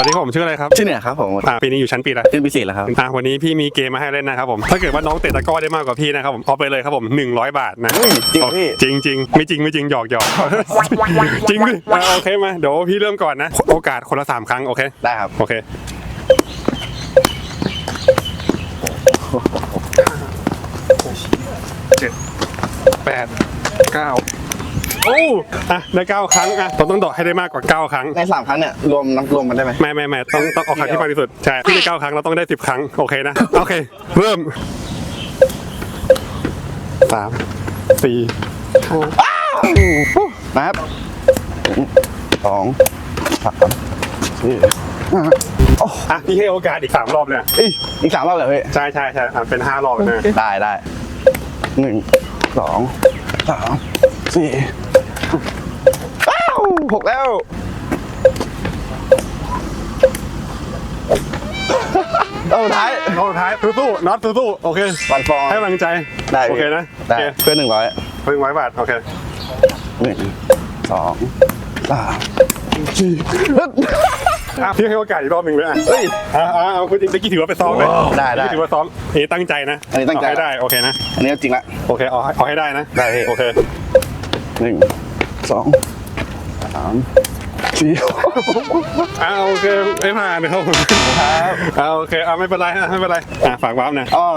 วัสดีครับผมชื่ออะไรครับชื่อเนี่ยครับผมอ่าปีนี้อยู่ชั้นปีอะไรขึ้นพิเศษแล้วครับอ่าวันนี้พี่มีเกมมาให้เล่นนะครับผมถ้าเกิดว่าน้องเตะตะกร้อได้มากกว่าพี่นะครับผมเอาไปเลยครับผม 100 บาทนะเฮ้ยจริงเหรอพี่จริงจริงไม่จริงไม่จริงหยอกหยอกจริงดิอ่าโอเคมาเดี๋ยวพี่เริ่มก่อนนะ โอกาสคนละสามครั้งโอเคได้ครับโอเคเจ็ดแปดเก้า โอ้อะได้เก้าครั้งอะเราต้องเดอกให้ได้มากกว่าเก้าครั้ง ในสามครั้งเนี่ยรวมนับรวมมันได้ไหมไม่ไม่ไม่ต้องต้องเอาครั้งที่มากที่สุดใช่พี่ได้เก้าครั้งเราต้องได้สิบครั้งโอเคนะโอเค เริ่มสามสี่ห้านะครับสองสามสี่ห้าโอ้อะพี่ให้โอกาสอีกสามรอบเลยอะยอีกสามรอบเลยพี่ใช่ใช่ใช่อะเป็นห้ารอบนะได้ได้หนึ่งสองสามสี่ อ้าวหกแล้วเอาสุดท้าย รอบสุดท้ายสู้ๆน็อตสู้ๆโอเควันฟองให้กำลังใจได้โอเคนะได้โอเคเพื่อนหนึ่งร้อยเพิ่งไว้บาทโอเคหนึ่งสองสามสี่อะพี่ให้โอกาสอีกรอบหนึ่งเลยอะเฮ้ย อะอะเอาคุณตะกี้ถือว่าไปซ้อมเลยได้ได้ตะกี้ถือว่าซ้อมเอ้ตั้งใจนะอันนี้ตั้งใจเอาให้ได้โอเคนะอันนี้จริงละโอเคเอาให้เอาให้ได้นะได้พี่ โอเคหนึ่ง สองสามสี่อ่าโอเคไม่ผ่านนะครับผมครับอ่าโอเคอ่าไม่เป็นไรอะไม่เป็นไรอะฝากวาร์ปนะอ้อ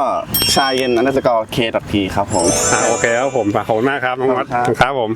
ชายเย็นอันดับสกอร์เคดอทพีครับผมอ่าโอเคครับผมฝากขอบคุณมากครับน้องวัดขอบคุณครับครับผม